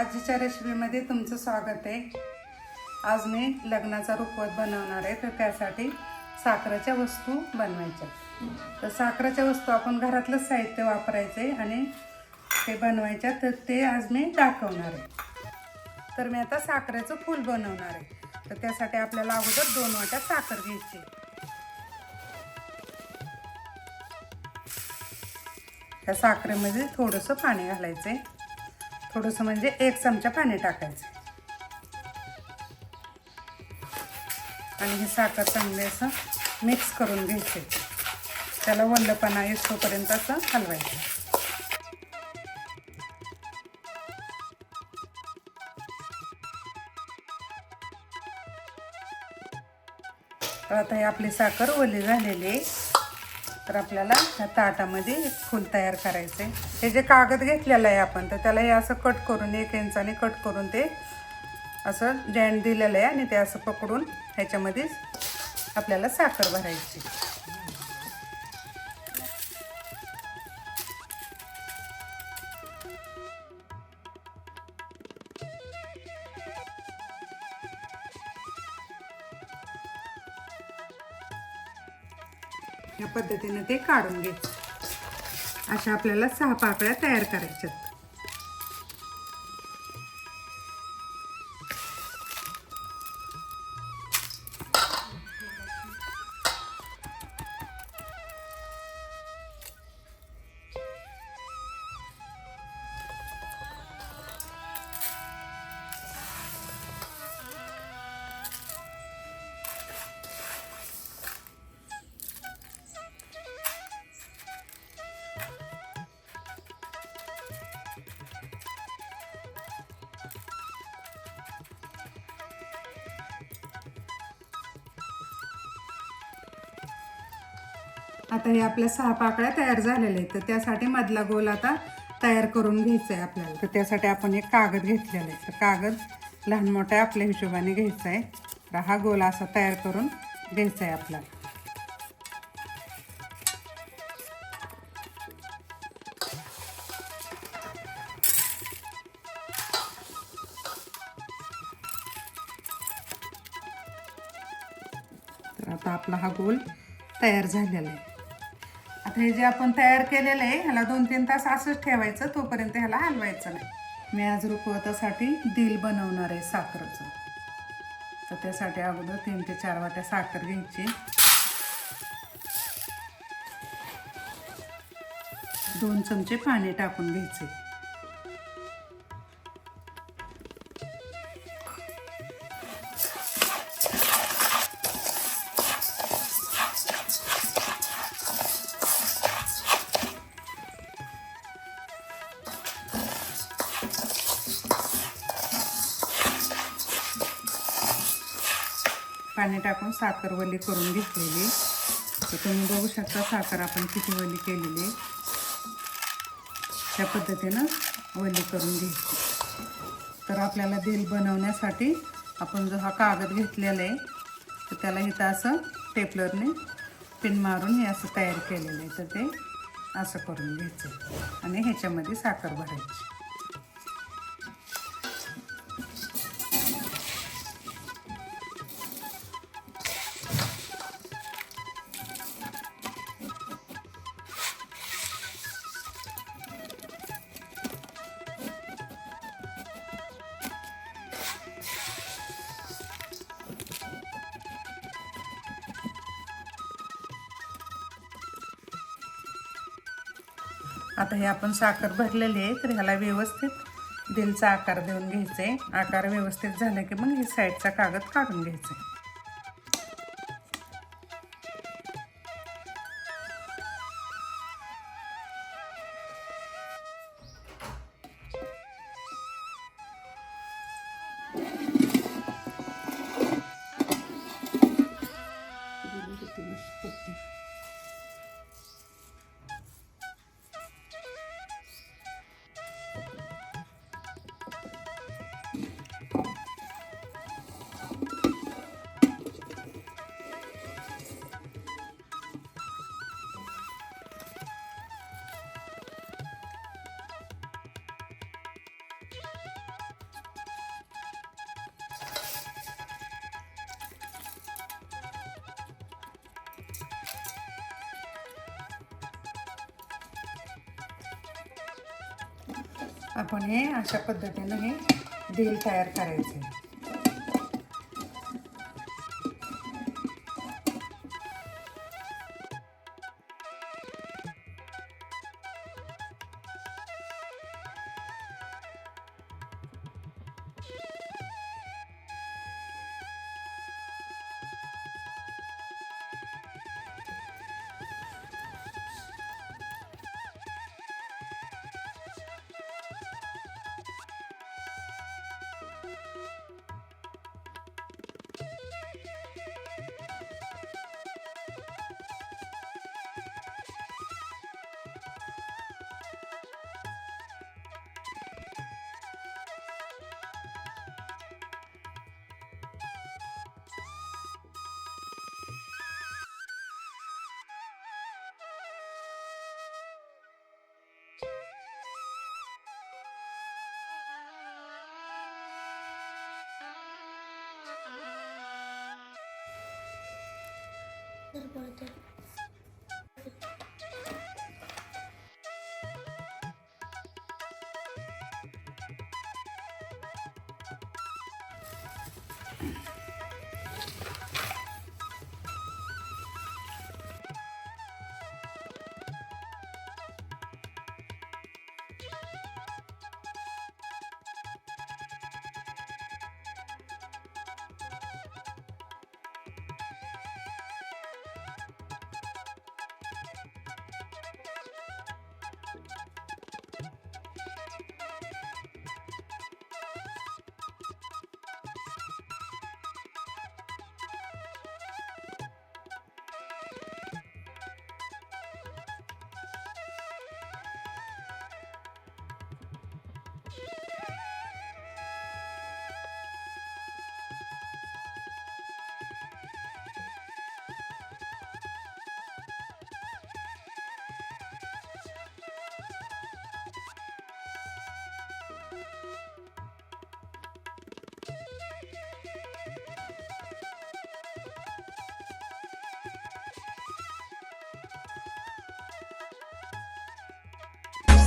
आजीच्या रेसिपीमध्ये तुमचं स्वागत आहे. आज मी लग्नाचा रुखवत बनवणार आहे. तर त्यासाठी साखरेच्या वस्तू बनवायच्या तर साखरेच्या वस्तू आपण घरातलंच साहित्य वापरायचं आहे आणि ते बनवायच्या तर ते आज मी दाखवणार आहे. तर मी आता साखरेचं फूल बनवणार आहे. तर त्यासाठी आपल्याला अगोदर दोन वाट्या साखर घ्यायची त्या साखरेमध्ये थोडंसं पाणी घालायचं आहे थोडंसं म्हणजे एक चमचा पाणी टाकायचं. आणि हे साखर चांगले असं मिक्स करून घ्यायचे. त्याला वल्लपणा येतोपर्यंत असं हलवायचं. तर आता हे आपली साखर ओली झालेली आहे. तर आपल्याला ह्या ताटामध्ये एक फूल तयार करायचं आहे हे जे कागद घेतलेलं आहे आपण तर त्याला हे असं कट करून एक इंचाने कट करून ते असं जॉईंट दिलेलं आहे आणि ते असं पकडून ह्याच्यामध्ये आपल्याला साखर भरायची. या पद्धतीनं ते काढून घ्यायचं. अशा आपल्याला सहा पाकळ्या तयार करायच्या आता हे आपल्या सहा पाकळ्या तयार झालेल्या आहेत. तर त्यासाठी मधला गोल आता तयार करून घ्यायचा आहे आपल्याला. तर त्यासाठी आपण एक कागद घेतलेला आहे. तर कागद लहान मोठ्या आपल्या हिशोबाने घ्यायचा आहे. तर हा गोल असा तयार करून घ्यायचा आहे आपल्याला. तर आता आपला हा गोल तयार झालेला आहे. आता हे जे आपण तयार केलेलं आहे ह्याला दोन तीन तास असंच ठेवायचं तोपर्यंत ह्याला हलवायचं नाही. मी आज रुकवतासाठी दिल बनवणार आहे साखरेचं. तर त्यासाठी अगोदर तीन ते चार वाट्या साखर घ्यायची. दोन चमचे पाणी टाकून घ्यायचे. पाणी टाकून साखर वली करून घेतलेली. तर तुम्ही बघू शकता साखर आपण किती वली केलेली. आहे त्या पद्धतीनं वली करून घ्यायची. तर आपल्याला दिल बनवण्यासाठी आपण जो हा कागद घेतलेला आहे तर त्याला इथं असं टेपलरने पिन मारून हे असं तयार केलेलं आहे. तर ते असं करून घ्यायचं आणि ह्याच्यामध्ये साखर भरायची. आता हे आपण साखर भरलेली आहे तर ह्याला व्यवस्थित दिलचा आकार देऊन घ्यायचा आहे आकार व्यवस्थित झाला की मग हे साईडचा कागद काढून घ्यायचा आहे आपण हे अशा पद्धतीनं हे दिल तयार करायचं. आहे